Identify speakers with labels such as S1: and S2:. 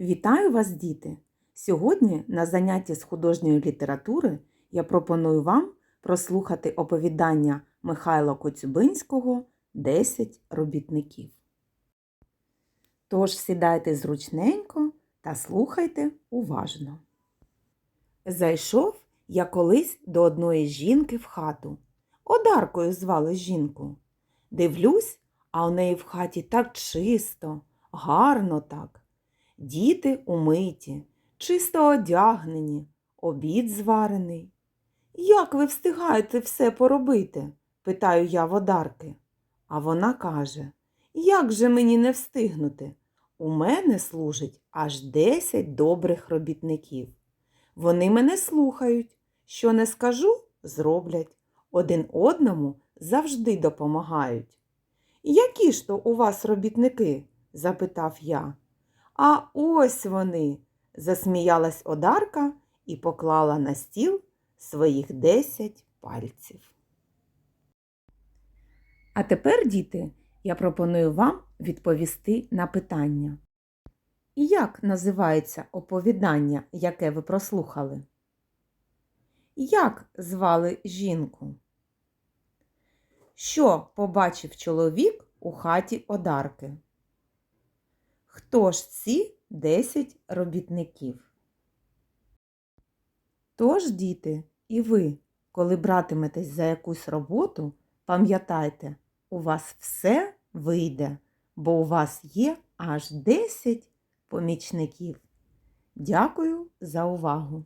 S1: Вітаю вас, діти! Сьогодні на занятті з художньої літератури я пропоную вам прослухати оповідання Михайла Коцюбинського «Десять робітників. Тож сідайте зручненько та слухайте уважно. Зайшов я колись до одної жінки в хату. Одаркою звали жінку. Дивлюсь, а у неї в хаті так чисто, гарно так. Діти умиті, чисто одягнені, обід зварений. Як ви встигаєте все поробити? питаю я водарки. А вона каже, як же мені не встигнути? У мене служить аж десять добрих робітників. Вони мене слухають, що не скажу, зроблять, один одному завжди допомагають. Які ж то у вас робітники? запитав я. А ось вони, засміялась Одарка і поклала на стіл своїх десять пальців. А тепер, діти, я пропоную вам відповісти на питання. Як називається оповідання, яке ви прослухали? Як звали жінку? Що побачив чоловік у хаті Одарки? Хто ж ці 10 робітників? Тож, діти, і ви, коли братиметесь за якусь роботу, пам'ятайте, у вас все вийде, бо у вас є аж 10 помічників. Дякую за увагу!